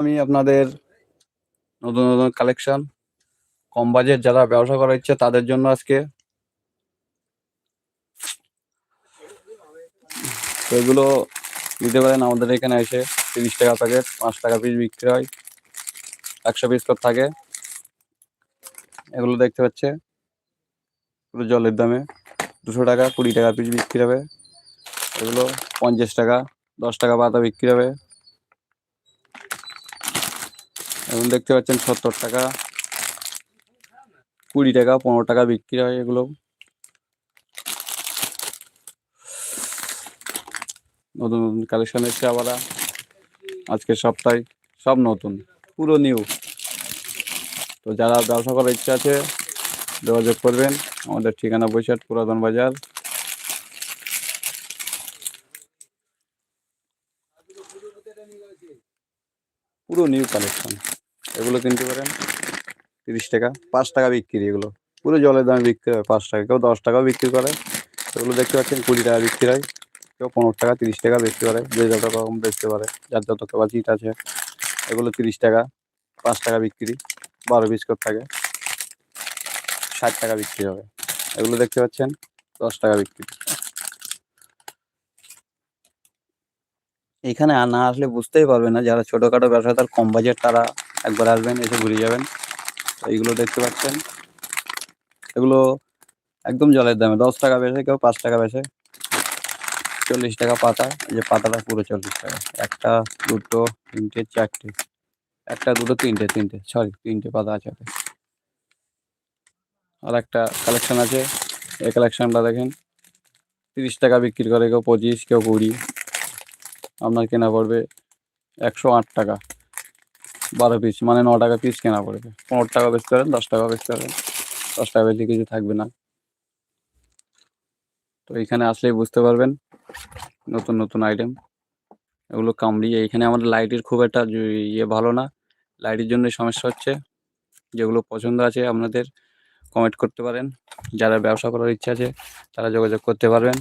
আমি আপনাদের নতুন নতুন কালেকশন কম বাজেট যারা ব্যবসা করার ইচ্ছে তাদের জন্য আজকে। এগুলো নিতে পারেন, আমাদের এখানে এসে তিরিশ টাকা প্যাকেট পাঁচ টাকা পিস বিক্রি হয়। একশো পিস করে থাকে। এগুলো দেখতে পাচ্ছে, পুরো জলের দামে। দুশো টাকা, কুড়ি টাকা পিস বিক্রি হবে। এগুলো পঞ্চাশ টাকা, দশ টাকা পাতা বিক্রি হবে। এখন দেখতে পাচ্ছেন সত্তর টাকা, কুড়ি টাকা, পনেরো টাকা বিক্রি হয় এগুলো। নতুন নতুন কালেকশন এসছে আবার আজকের সপ্তাহে, সব নতুন, পুরো নিউ। তো যারা ব্যবসা করার ইচ্ছা আছে, যোগাযোগ করবেন, আমাদের ঠিকানা বৈশাখ পুরাতন বাজার। পুরো নিউ কালেকশন। এগুলো কিনতে পারেন। তিরিশ টাকা, পাঁচ টাকা বিক্রি এগুলো। পুরো জলের দামে বিক্রি হয় পাঁচ টাকা, কেউ দশ টাকাও বিক্রি করে। এগুলো দেখতে পাচ্ছেন কুড়ি টাকা বিক্রি হয়। কেউ পনেরো টাকা, তিরিশ টাকা বিক্রি পারে যে যত রকম বেচতে পারে, যার যত ক্যাপাসিটি আছে, এগুলো তিরিশ টাকা, পাঁচ টাকা বিক্রি, বারো পিস করে থাকে। ষাট টাকা বিক্রি হবে। এগুলো দেখতে পাচ্ছেন, দশ টাকা বিক্রি। এখানে না আসলে বুঝতেই পারবে না। যারা ছোটোখাটো ব্যবসাদার কম বাজেট তারা একবার আসবেন, এসে ঘুরে যাবেন। এইগুলো দেখতে পাচ্ছেন। এগুলো একদম জলের দামে। দশ টাকা বেশে কেউ পাঁচ টাকা বেশে চল্লিশ টাকা পাতা। এই যে পাতাটা পুরো চল্লিশ টাকা। একটা, দুটো, তিনটে, চারটে। একটা, দুটো, তিনটে তিনটে। সরি তিনটে পাতা আছে। আর একটা কালেকশন আছে। এই কালেকশনটা দেখেন। তিরিশ টাকা বিক্রি করে কেউ পঁচিশ, কেউ কুড়ি। আপনার কেনা পড়বে একশো আট টাকা, বারো পিস মানে ন টাকা পিস কেনা পড়বে। পনেরো টাকা বেচতে পারেন, দশ টাকা বেচতে পারেন, দশ টাকা বেশি কিছু থাকবে না। তো এখানে আসলেই বুঝতে পারবেন, নতুন নতুন আইটেম এগুলো কামড়িয়ে এইখানে আমাদের লাইটের খুব একটা ইয়ে ভালো না লাইটের জন্য সমস্যা হচ্ছে, যেগুলো পছন্দ আছে আপনাদের কমেন্ট করতে পারেন, যারা ব্যবসা করার ইচ্ছা আছে, তারা যোগাযোগ করতে পারবেন।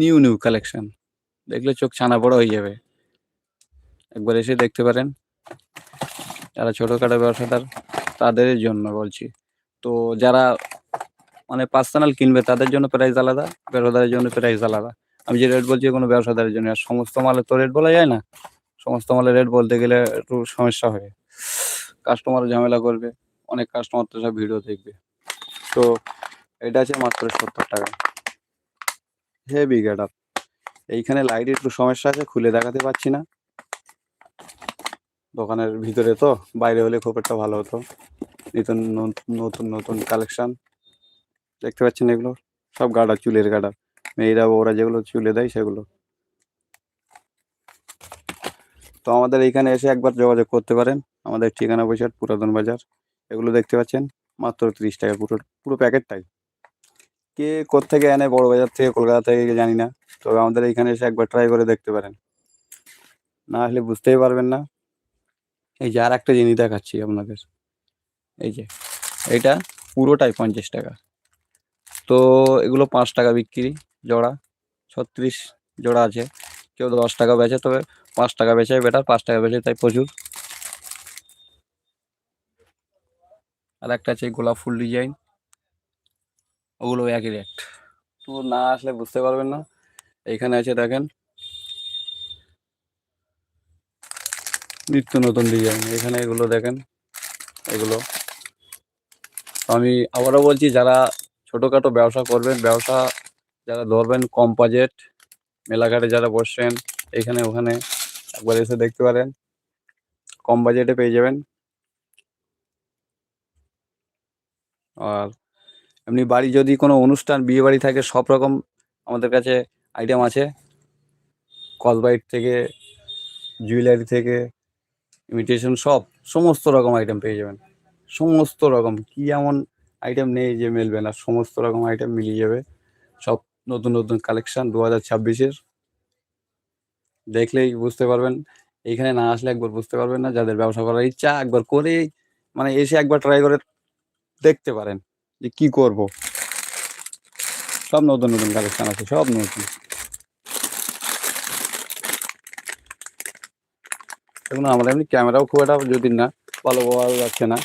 নিউ নিউ কালেকশন দেখলে চোখ ছানা বড় হয়ে যাবে। একবার এসে দেখতে পারেন। যারা ছোটোখাটো ব্যবসাদার, তাদের জন্য বলছি। তো যারা মানে পার্সোনাল কিনবে, তাদের জন্য প্রাইস আলাদা, ব্যবসাদারের জন্য প্রাইস আলাদা। আমি যে রেট বলছি, কোনো ব্যবসাদারের জন্য আর সমস্ত মালের তো রেট বলা যায় না। সমস্ত মালের রেট বলতে গেলে একটু সমস্যা হবে কাস্টমার ঝামেলা করবে, অনেক কাস্টমার তো সব ভিডিও দেখবে। তো এটা আছে মাত্র সত্তর টাকা। Heavy get up. এইখানে লাইটের একটু সমস্যা আছে, খুলে দেখাতে পাচ্ছি না। দোকানের ভিতরে তো, বাইরে হলে খুব একটা ভালো হতো। নতুন নতুন নতুন কালেকশন দেখতে পাচ্ছেন এগুলো? সব গাডার চুলের গাডার মেয়েরা ওরা যেগুলো চুলে দেয় সেগুলো। তো আমাদের এইখানে এসে একবার যোগাযোগ করতে পারেন। আমাদের ঠিকানা বৈশাখ পুরাতন বাজার। এগুলো দেখতে পাচ্ছেন? মাত্র তিরিশ টাকা পুরো পুরো প্যাকেটটাই। কে কোত্থেকে এনে বড় বাজার থেকে, কলকাতা থেকে জানি না। তবে আমাদের এখানে এসে একবার ট্রাই করে দেখতে পারেন। না আসলে বুঝতেই পারবেন না। এই যে আর একটা জিনিস দেখাচ্ছি আপনাদের। এই যে এইটা পুরোটাই পঞ্চাশ টাকা। তো এগুলো পাঁচ টাকা বিক্রি জোড়া, ছত্রিশ জোড়া আছে। কেউ দশ টাকা বেচে, তবে পাঁচ টাকা বেচে বেটার পাঁচ টাকা বেচে তাই প্রচুর। আর একটা আছে গোলাপ ফুল ডিজাইন ওগুলো একই রেট তো না আসলে বুঝতে পারবেন না। এইখানে আছে দেখেন। নিত্য নতুন ডিজাইন এখানে এগুলো দেখেন। এগুলো। আমি আবারও বলছি, যারা ছোটোখাটো ব্যবসা করবেন, ব্যবসা যারা ধরবেন, কম বাজেট মেলাঘাটে যারা বসছেন, এখানে, ওখানে একবার এসে দেখতে পারেন। কম বাজেটে পেয়ে যাবেন। আর এমনি বাড়ি যদি কোনো অনুষ্ঠান বিয়ে বাড়ি থাকে, সব রকম আমাদের কাছে আইটেম আছে। কসবাইট থেকে জুয়েলারি থেকে ইমিটেশন সব, সমস্ত রকম আইটেম পেয়ে যাবেন। সমস্ত রকম, কি এমন আইটেম নেই যে মিলবে না, সমস্ত রকম আইটেম মিলিয়ে যাবে। সব নতুন নতুন কালেকশান দু হাজার ছাব্বিশের। দেখলেই বুঝতে পারবেন এইখানে না আসলে একবার বুঝতে পারবেন না, যাদের ব্যবসা করার ইচ্ছা একবার করেই মানে এসে একবার ট্রাই করে দেখতে পারেন। যে কি করব? সব নতুন নতুন কালেকশন আছে, সব নতুন। দেখুন, আমরা এমনি ক্যামেরাও খুব একটা যদি না, ভালো পাওয়া যাচ্ছে না।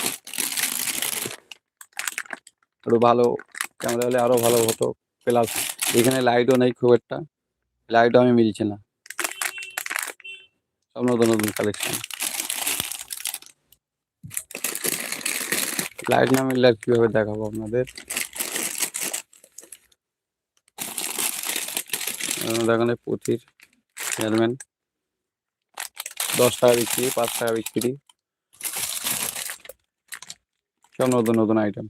একটু ভালো ক্যামেরা হলে আরও ভালো হতো। প্লাস এখানে লাইটও নেই খুব একটা। লাইটও আমি মিলছে না। সব নতুন নতুন কালেকশন। লাইট না মিললে আর কীভাবে দেখাবো আপনাদের? দেখেন পুঁথির হেলমেট দশ টাকা বিক্রি, পাঁচ টাকা বিক্রি। সব নতুন নতুন আইটেম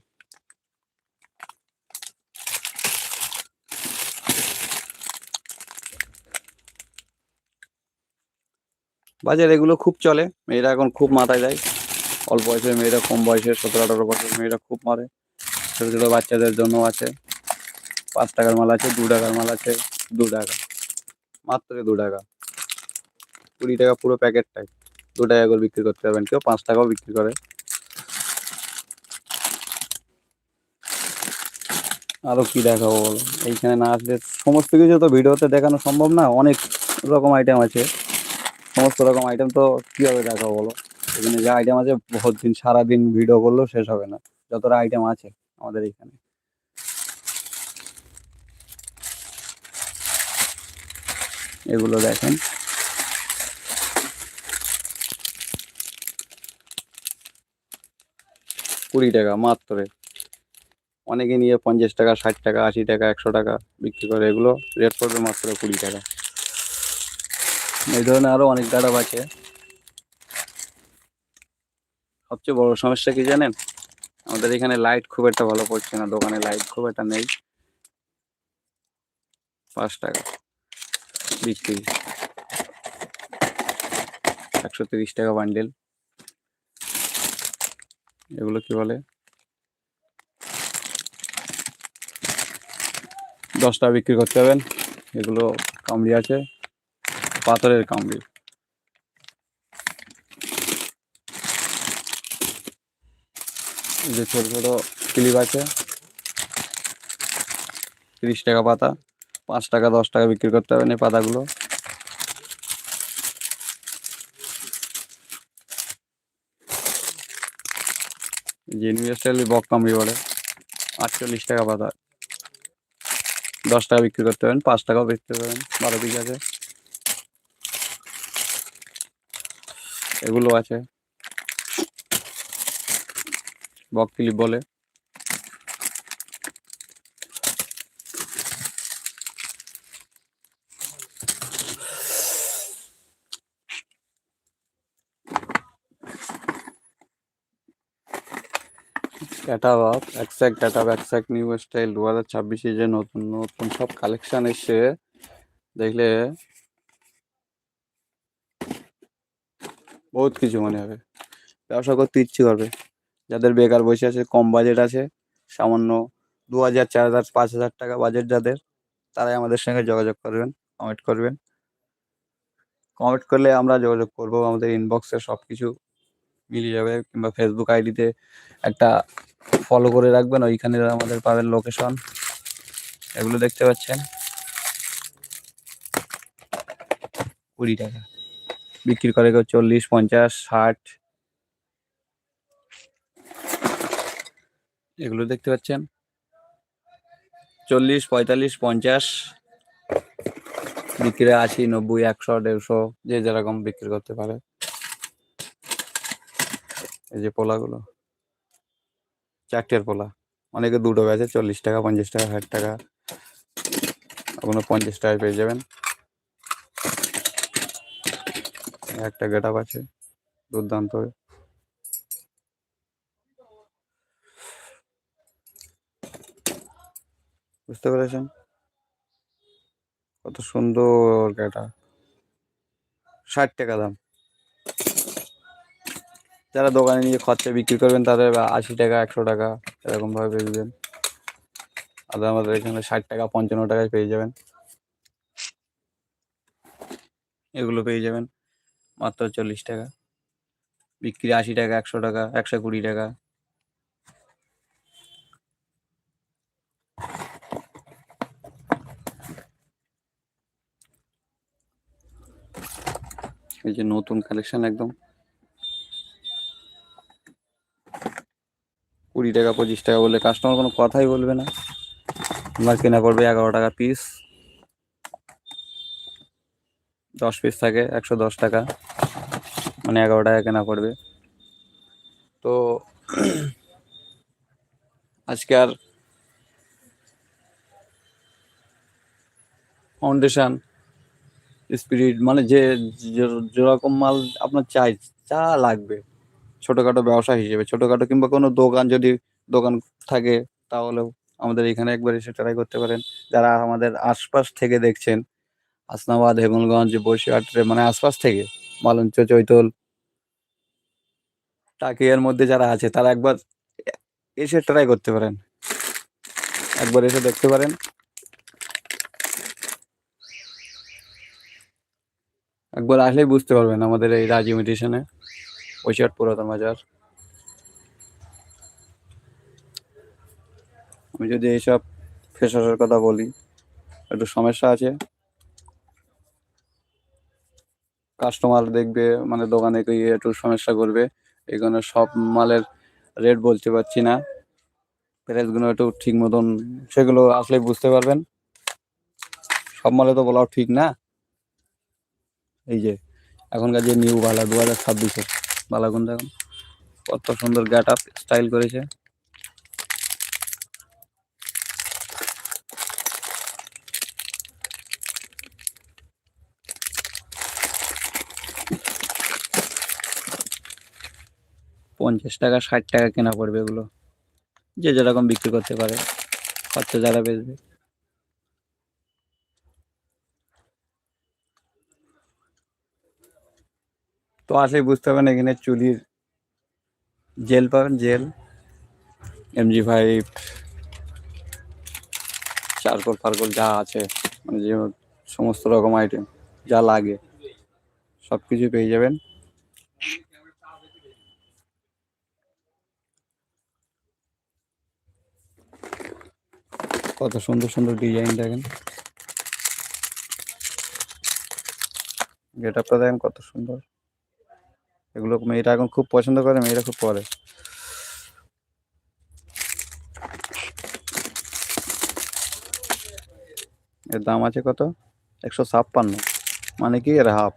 বাজার এগুলো খুব চলে মেয়েরা এখন খুব মাথায় দেয়। অল্প বয়সের মেয়েরা, কম বয়সের, সতেরো, আঠারো বছরের মেয়েরা খুব মারে। ছোটো ছোটো বাচ্চাদের জন্য আছে। পাঁচ টাকার মাল আছে, দু টাকার মাল আছে, দু টাকা। মাত্র দু টাকা। কুড়ি টাকা পুরো প্যাকেটটাই। দু টাকা করে বিক্রি করতে পারবেন। কেউ পাঁচ টাকাও বিক্রি করে। আরও কি দেখাবো বলো? এইখানে না আসলে সমস্ত কিছু তো ভিডিওতে দেখানো সম্ভব না। অনেক রকম আইটেম আছে। সমস্ত রকম আইটেম তো কীভাবে দেখাবো বলো? এখানে যে আইটেম আছে বহুত দিন সারাদিন ভিডিও করলেও শেষ হবে না। যতটা আইটেম আছে আমাদের এখানে। এগুলো দেখেন। কুড়ি টাকা মাত্র। অনেকে নিয়ে পঞ্চাশ টাকা, ষাট টাকা, আশি টাকা, একশো টাকা বিক্রি করে। এগুলো রেট পড়বে মাত্র কুড়ি টাকা। এই ধরনের আরও অনেক গাড়াব আছে। সবচেয়ে বড় সমস্যা কি জানেন? আমাদের এখানে লাইট খুব একটা ভালো পড়ছে না, দোকানে লাইট খুব একটা নেই। পাঁচ টাকা বিক্রি। একশো তিরিশ টাকা বান্ডেল এগুলো কি বলে? দশ টাকা বিক্রি করতে হবেন এগুলো কামড়ি আছে, পাথরের কামড়ি। যে ছোট ছোট ক্লিপ আছে। তিরিশ টাকা পাতা, পাঁচ টাকা, দশ টাকা বিক্রি করতে হবে এই পাতাগুলো। নিউ স্টাইল বক কামড়ি বলে আটচল্লিশ টাকা পাতা। দশ টাকা বিক্রি করতে পারেন, পাঁচ টাকাও বিক্রি পারেন, বারো পিস আছে। এগুলো আছে। বক ক্লিপ বলে। Catalogue exact catalogue exact new style দু হাজার ছাব্বিশে যে নতুন নতুন সব কালেকশন এসছে, দেখলে বহুত কিছু মনে হবে। ব্যবসা করতে ইচ্ছে করবে। যাদের বেকার বসে আছে, কম বাজেট আছে, সামান্য দু হাজার চার হাজার পাঁচ হাজার টাকা বাজেট যাদের, তারাই আমাদের সঙ্গে যোগাযোগ করবেন কমেন্ট করবেন। কমেন্ট করলে আমরা যোগাযোগ করব, আমাদের ইনবক্সে সব কিছু মিলিয়ে যাবে, কিংবা ফেসবুক আইডিতে একটা ফলো করে রাখবেন, ওইখানে আমাদের পাবেন লোকেশন এগুলো দেখতে পাচ্ছেন। কুড়ি টাকা। বিক্রি করে কেউ চল্লিশ, পঞ্চাশ, ষাট এগুলো দেখতে পাচ্ছেন। চল্লিশ, পঁয়তাল্লিশ, পঞ্চাশ। বিক্রি আশি, নব্বই, একশো, দেড়শো, যে যেরকম বিক্রি করতে পারে। এই যে পোলাগুলো। চারটের পোলা। অনেকে দুটো গেছে চল্লিশ টাকা, পঞ্চাশ টাকা, ষাট টাকা। আপনার পঞ্চাশ টাকায় পেয়ে যাবেন। একটা গেট আছে। দুর্দান্ত। বুঝতে পেরেছেন? কত সুন্দর গেটা ষাট টাকা দাম। যারা দোকানে নিয়ে খরচা বিক্রি করবেন, তাদের আশি টাকা, একশো টাকা এরকমভাবে পেয়ে যাবেন আর আমাদের এখানে ষাট টাকা, পঞ্চান্ন টাকায় পেয়ে যাবেন। এগুলো পেয়ে যাবেন মাত্র চল্লিশ টাকা। বিক্রি আশি টাকা, একশো টাকা, একশো কুড়ি টাকা। এই যে নতুন কালেকশন একদম। কুড়ি টাকা, পঁচিশ টাকা বললে কাস্টমার কোনো কথাই বলবে না। আমার কেনা পড়বে এগারো টাকা পিস দশ পিস থাকে, একশো দশ টাকা। মানে এগারো টাকা কেনা পড়বে। তো আজকে আর ফাউন্ডেশন স্পিরিট মানে যে যেরকম মাল আপনার চাই, যা লাগবে। ছোটোখাটো ব্যবসা হিসেবে, ছোটোখাটো কিংবা কোনো দোকান যদি দোকান থাকে, তাহলেও আমাদের এখানে একবার এসে ট্রাই করতে পারেন। যারা আমাদের আশপাশ থেকে দেখছেন আসনাবাদ হেমলগঞ্জ বসিরহাট মানে আশপাশ থেকে, মালঞ্চ, চৈতল টাকিয়ার মধ্যে যারা আছে, তারা একবার এসে ট্রাই করতে পারেন। একবার এসে দেখতে পারেন। একবার আসলেই বুঝতে পারবেন আমাদের এই রাজ ইমিটেশনে বসিরহাট পুরাতন বাজার। আমি যদি এইসব ফেসাসের কথা বলি, একটু সমস্যা আছে। কাস্টমার দেখবে মানে দোকানে গিয়ে একটু সমস্যা করবে। এখানে সব মালের রেট বলতে পারছি না। প্রাইসগুলো একটু ঠিক মতন, সেগুলো আসলে বুঝতে পারবেন। সব মালে তো বলাও ঠিক না। এই যে, এখনকার যে নিউ বালা দু হাজার ছাব্বিশে বালাগুন দেখুন কত সুন্দর গ্যাট আপ স্টাইল করেছে। পঞ্চাশ টাকা, ষাট টাকা কেনা পড়বে এগুলো। যে যেরকম বিক্রি করতে পারে, খরচা যারা বেচবে আসলেই বুঝতে পারবেন এখানে চুলির জেল পাবেন, জেল। এমজি ফাইভ চারকোল ফারকোল যা আছে মানে যে সমস্ত রকম আইটেম যা লাগে সব কিছু পেয়ে যাবেন। কত সুন্দর সুন্দর ডিজাইন দেখেন। গেট আপটা দেখেন কত সুন্দর। এগুলো মেয়েরা এখন খুব পছন্দ করে, মেয়েরা খুব পরে। এর দাম আছে কত? একশো ছাপ্পান্ন। মানে কি? এর হাফ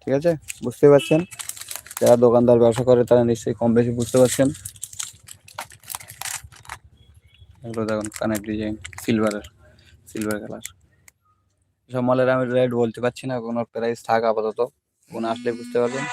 ঠিক আছে? বুঝতে পারছেন? যারা দোকানদার ব্যবসা করে, তারা নিশ্চয়ই কম বেশি বুঝতে পারছেন। এগুলো দেখুন, কানের ডিজাইন সিলভারের সিলভার কালার সব মালের আমি রেট বলতে পারছি না, কোনো প্রাইস থাক আপাতত। কোনো আসলে বুঝতে পারবেন।